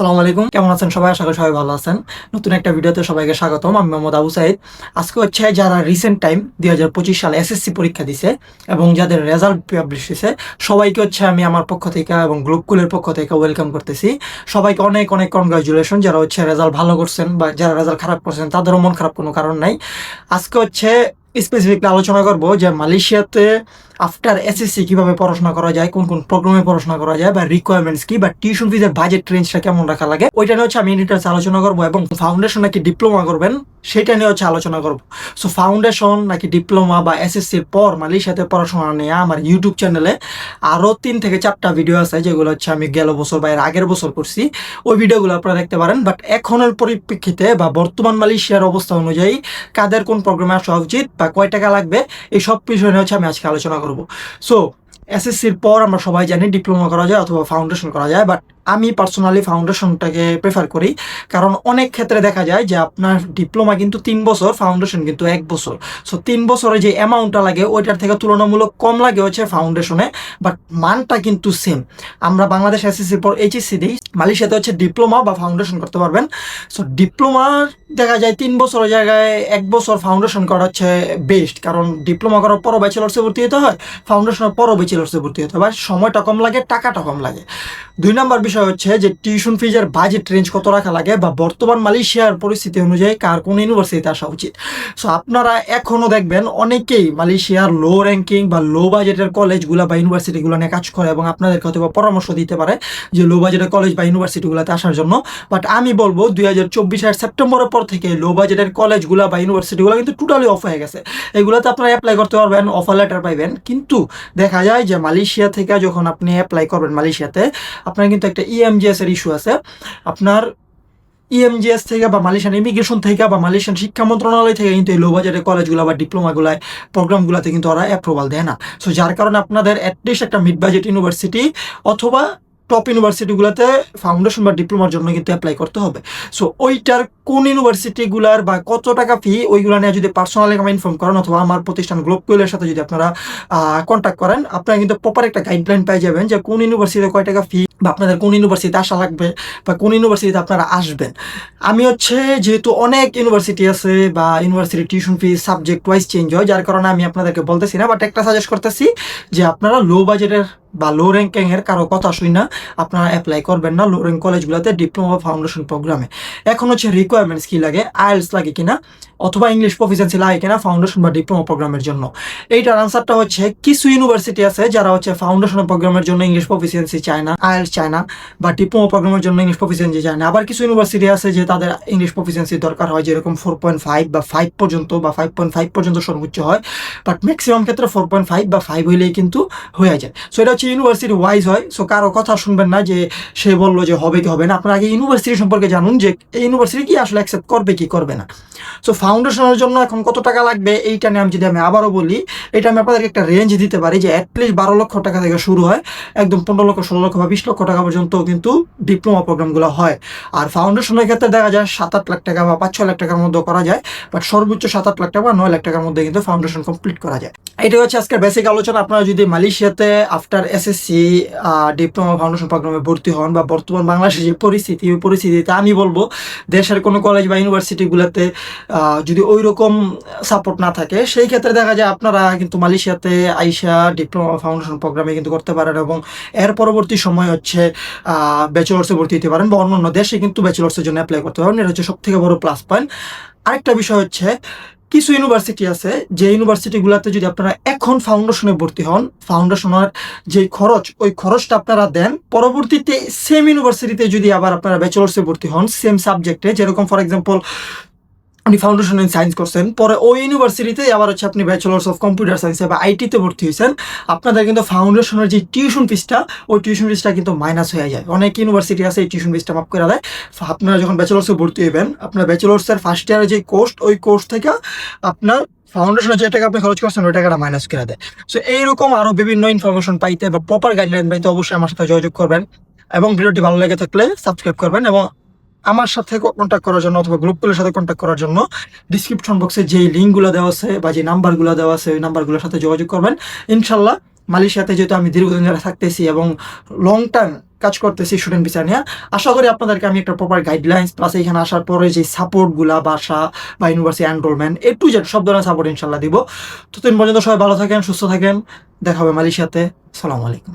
সালাম আলাইকুম। কেমন আছেন সবাই? আশা করি সবাই ভালো আছেন। নতুন একটা ভিডিওতে সবাইকে স্বাগতম। আমি মোহাম্মদ আবু সাইদ। আজকে হচ্ছে যারা রিসেন্ট টাইম দুই হাজার পঁচিশ সালে এসএসসি পরীক্ষা দিছে এবং যাদের রেজাল্ট পাবলিশ হয়েছে সবাইকে হচ্ছে আমি আমার পক্ষ থেকে এবং গ্রুপগুলোর পক্ষ থেকে ওয়েলকাম করতেছি। সবাইকে অনেক অনেক কনগ্রাচুলেশন যারা হচ্ছে রেজাল্ট ভালো করছেন বা যারা রেজাল্ট খারাপ করছেন, তাদেরও মন খারাপ কোনো কারণ নাই। আজকে হচ্ছে স্পেসিফিকলি আলোচনা করব যে মালয়েশিয়াতে আফটার এসএসসি কীভাবে পড়াশোনা করা যায়, কোন কোন প্রোগ্রামে পড়াশোনা করা যায়, বা রিকোয়ারমেন্টস কি, বা টিউশন ফিজের বাজেট রেঞ্জটা কেমন রাখা লাগে, ওইটা নিয়ে হচ্ছে আমি ডিটেলস আলোচনা করব এবং ফাউন্ডেশন নাকি ডিপ্লোমা করবেন, সেটা নিয়ে হচ্ছে আলোচনা করব। সো ফাউন্ডেশন নাকি ডিপ্লোমা বা এসএসসির পর মালয়েশিয়াতে পড়াশোনা নিয়ে আমার ইউটিউব চ্যানেলে আরও তিন থেকে চারটা ভিডিও আছে, যেগুলো হচ্ছে আমি গেল বছর বা এর আগের বছর করছি। ওই ভিডিওগুলো আপনারা দেখতে পারেন বাট এখনের পরিপ্রেক্ষিতে বা বর্তমান মালয়েশিয়ার অবস্থা অনুযায়ী কাদের কোন প্রোগ্রামে আসা উচিত বা কয় টাকা লাগবে? এই সব বিষয় নিয়ে হচ্ছে আমি আজকে আলোচনা করব। সো এসএসসির পর আমরা সবাই জানি ডিপ্লোমা করা যায় অথবা ফাউন্ডেশন করা যায় বাট আমি পার্সোনালি ফাউন্ডেশনটাকে প্রেফার করি। কারণ অনেক ক্ষেত্রে দেখা যায় যে আপনার ডিপ্লোমা কিন্তু তিন বছর ফাউন্ডেশন কিন্তু এক বছর। সো তিন বছরে যে অ্যামাউন্টটা লাগে, ওইটার থেকে তুলনামূলক কম লাগে হচ্ছে ফাউন্ডেশনে বাট মানটা কিন্তু সেম আমরা বাংলাদেশ এসএসসির পর এইচএসসি দিই, মালয়েশিয়াতে হচ্ছে ডিপ্লোমা বা ফাউন্ডেশন করতে পারবেন। সো ডিপ্লোমার দেখা যায় তিন বছরের জায়গায় এক বছর ফাউন্ডেশন করা হচ্ছে বেস্ট কারণ ডিপ্লোমা করার পরও ব্যাচেলার্সে ভর্তি হতে হয় ফাউন্ডেশনের পরও ব্যাচেলার্সে ভর্তি হতে হয় সময়টা কম লাগে, টাকাটা কম লাগে। দুই নম্বর বিষয় হচ্ছে যে টিউশন ফিজের বাজেট রেঞ্জ কত রাখা লাগে বা বর্তমান মালয়েশিয়ার পরিস্থিতি অনুযায়ী কার কোন ইউনিভার্সিটিতে আসা উচিত? সো আপনারা এখনও দেখবেন অনেকেই মালয়েশিয়ার লো র্যাঙ্কিং বা লো বাজেটের কলেজগুলো বা ইউনিভার্সিটিগুলো নিয়ে কাজ করে এবং আপনাদেরকে হয়তো পরামর্শ দিতে পারে যে লো বাজেটের কলেজ বা ইউনিভার্সিটিগুলোতে আসার জন্য। বাট আমি বলব দুই হাজার চব্বিশের সেপ্টেম্বরের পর থেকে লো বাজেটের কলেজগুলো বা ইউনিভার্সিটিগুলো কিন্তু টোটালি অফ হয়ে গেছে। এগুলোতে আপনারা অ্যাপ্লাই করতে পারবেন অফার লেটার পাইবেন। কিন্তু দেখা যায় যে মালয়েশিয়া থেকে যখন আপনি অ্যাপ্লাই করবেন মালয়েশিয়াতে আপনার কিন্তু একটা E ইএমজিএস এর ইস্যু আছে। আপনার ইএমজিএস থেকে বা মালয়েশিয়ান ইমিগ্রেশন থেকে বা মালয়েশিয়ান শিক্ষা মন্ত্রণালয় থেকে কিন্তু এই লো বাজেটের কলেজগুলো বা ডিপ্লোমাগুলায় প্রোগ্রামগুলোতে কিন্তু ওরা অ্যাপ্রুভাল দেয় না। সো যার কারণে আপনাদের অ্যাটলিস্ট একটা মিড বাজেট ইউনিভার্সিটি অথবা টপ ইউনিভার্সিটিগুলোতে ফাউন্ডেশন বা ডিপ্লোমার জন্য কিন্তু অ্যাপ্লাই করতে হবে। সো ওইটার কোন ইউনিভার্সিটিগুলার বা কত টাকা ফি ওইগুলো নিয়ে যদি পার্সোনালি আমি ইনফর্ম করেন অথবা আমার প্রতিষ্ঠান গ্লোবকুইলের সাথে যদি আপনারা কন্ট্যাক্ট করেন, আপনারা কিন্তু প্রপার একটা গাইডলাইন পেয়ে যাবেন যে কোন ইউনিভার্সিটিতে কয় টাকা ফি বা আপনাদের কোন ইউনিভার্সিটিতে আসা লাগবে বা কোন ইউনিভার্সিটিতে আপনারা আসবেন। আমি হচ্ছে যেহেতু অনেক ইউনিভার্সিটি আছে বা university tuition fee subject wise change হয়, যার কারণে আমি আপনাদেরকে বলতেছি না বাট একটা সাজেস্ট করতেছি যে আপনারা লো বাজেটের বা লো র্যাঙ্কিং এর কারও কথা শুই না, আপনারা অ্যাপ্লাই করবেন না লো র্যাঙ্ক কলেজগুলোতে ডিপ্লোমা ফাউন্ডেশন প্রোগ্রামে এখন হচ্ছে রিকোয়ারমেন্টস কি লাগে আইএলস লাগে কিনা, অথবা ইংলিশ প্রফিসিয়েন্সি লাগে কিনা ফাউন্ডেশন বা ডিপ্লোমা প্রোগ্রামের জন্য। এইটার আনসারটা হচ্ছে, কিছু ইউনিভার্সিটি আছে যারা হচ্ছে ফাউন্ডেশন প্রোগ্রামের জন্য ইংলিশ প্রফিসিয়েন্সি চায় না আইএলস চায় না, বা ডিপ্লোমা প্রোগ্রামের জন্য ইংলিশ প্রফিসিয়েন্সি চায় না। আবার কিছু ইউনিভার্সিটি আছে যে তাদের ইংলিশ প্রফিসিয়েন্সি দরকার হয়, যেরকম ফোর পয়েন্ট ফাইভ বা ফাইভ পর্যন্ত, বা ফাইভ পয়েন্ট ফাইভ পর্যন্ত সর্বোচ্চ হয় বাট ম্যাক্সিমাম ক্ষেত্রে ফোর পয়েন্ট ফাইভ বা ফাইভ হইলেই কিন্তু হয়ে যায়। সো এটা হচ্ছে ইউনিভার্সিটি ওয়াইজ হয় সো কারও কথা শুনবেন না যে সে বলল যে হবে কি হবে না। আপনার আগে ইউনিভার্সিটি সম্পর্কে জানুন যে এই ইউনিভার্সিটি কি আসলে অ্যাকসেপ্ট করবে কি করবে না। সো ফাউন্ডেশনের জন্য এখন কত টাকা লাগবে এইটা নিয়ে আমি যদি আমি আবারও বলি, এটা আমি আপনাদেরকে একটা রেঞ্জ দিতে পারি যে অ্যাটলিস্ট বারো লক্ষ টাকা থেকে শুরু হয়, একদম পনেরো লক্ষ, ষোলো লক্ষ বা বিশ লক্ষ টাকা পর্যন্ত কিন্তু ডিপ্লোমা প্রোগ্রামগুলো হয়। আর ফাউন্ডেশনের ক্ষেত্রে দেখা যায় সাত আট লাখ টাকা বা পাঁচ ছয় লাখ টাকার মধ্যে করা যায় বাট সর্বোচ্চ সাত আট লাখ টাকা বা নয় লাখ টাকার মধ্যে কিন্তু ফাউন্ডেশন কমপ্লিট করা যায়। এটা হচ্ছে আজকের বেসিক আলোচনা। আপনারা যদি মালয়েশিয়াতে আফটার এসএসসি ডিপ্লোমা ফাউন্ডেশন প্রোগ্রামে ভর্তি হন বা বর্তমান বাংলাদেশের যে পরিস্থিতি, ওই পরিস্থিতিতে আমি বলব, দেশের কোনো কলেজ বা ইউনিভার্সিটিগুলোতে যদি ওই রকম সাপোর্ট না থাকে, সেই ক্ষেত্রে দেখা যায় আপনারা কিন্তু মালয়েশিয়াতে আইসা ডিপ্লোমা ফাউন্ডেশন প্রোগ্রামে কিন্তু করতে পারেন এবং এর পরবর্তী সময় হচ্ছে ব্যাচেলার্সে ভর্তি হতে পারেন বা অন্যান্য দেশে কিন্তু ব্যাচেলার্সের জন্য অ্যাপ্লাই করতে পারেন। এটা হচ্ছে সব থেকে বড় প্লাস পয়েন্ট আরেকটা বিষয় হচ্ছে কিছু ইউনিভার্সিটি আছে, যে ইউনিভার্সিটিগুলোতে যদি আপনারা এখন ফাউন্ডেশনে ভর্তি হন ফাউন্ডেশনের যে খরচ, ওই খরচটা আপনারা দেন। পরবর্তীতে সেম ইউনিভার্সিটিতে যদি আবার আপনারা ব্যাচেলার্সে ভর্তি হন সেম সাবজেক্টে যেরকম ফর এক্সাম্পল আপনি ফাউন্ডেশন ইন সায়েন্স করছেন, পরে ওই ইউনিভার্সিটিতে আবার হচ্ছে আপনি ব্যাচেলার্স অফ কম্পিউটার সায়েন্সে বা আইটিতে ভর্তি হয়েছেন, আপনাদের কিন্তু ফাউন্ডেশনের যে টিউশন ফিসটা ওই টিউশন ফিসটা কিন্তু মাইনাস হয়ে যায়। অনেক ইউনিভার্সিটি আছে, এই টিউশন ফিসটা মাফ করে দেয়। আপনারা যখন ব্যাচেলার্সে ভর্তি হবেন আপনার ব্যাচেলার্সের ফার্স্ট ইয়ারের যে কোর্স ওই কোর্স থেকে আপনার ফাউন্ডেশনে যে টাকা আপনি খরচ করছেন, ওই টাকাটা মাইনাস করে দেয়। সো এইরকম আরও বিভিন্ন ইনফরমেশন পাইতে বা প্রপার গাইডলাইন পাইতে অবশ্যই আমার সাথে যোগাযোগ করবেন। এবং ভিডিওটি ভালো লেগে থাকলে সাবস্ক্রাইব করবেন এবং আমার সাথে কন্ট্যাক্ট করার জন্য অথবা গ্রুপগুলোর সাথে কন্ট্যাক্ট করার জন্য ডিসক্রিপশন বক্সে যেই লিঙ্কগুলো দেওয়া আছে বা যে নাম্বারগুলো দেওয়া আছে, ওই নাম্বারগুলোর সাথে যোগাযোগ করবেন। ইনশাল্লাহ মালয়েশিয়াতে যেহেতু আমি দীর্ঘদিন ধরে থাকতেছি এবং লং টাইম কাজ করতেছি স্টুডেন্ট ভিসা নিয়ে, আশা করি আপনাদেরকে আমি একটা প্রপার গাইডলাইন্স প্লাস এখানে আসার পরে যে সাপোর্টগুলা বাসা বা university enrolment A to Z সব ধরনের সাপোর্ট ইনশাল্লাহ দিব। তো ততদিন পর্যন্ত সবাই ভালো থাকেন, সুস্থ থাকেন। দেখা হবে মালয়েশিয়াতে। সালাম আলাইকুম।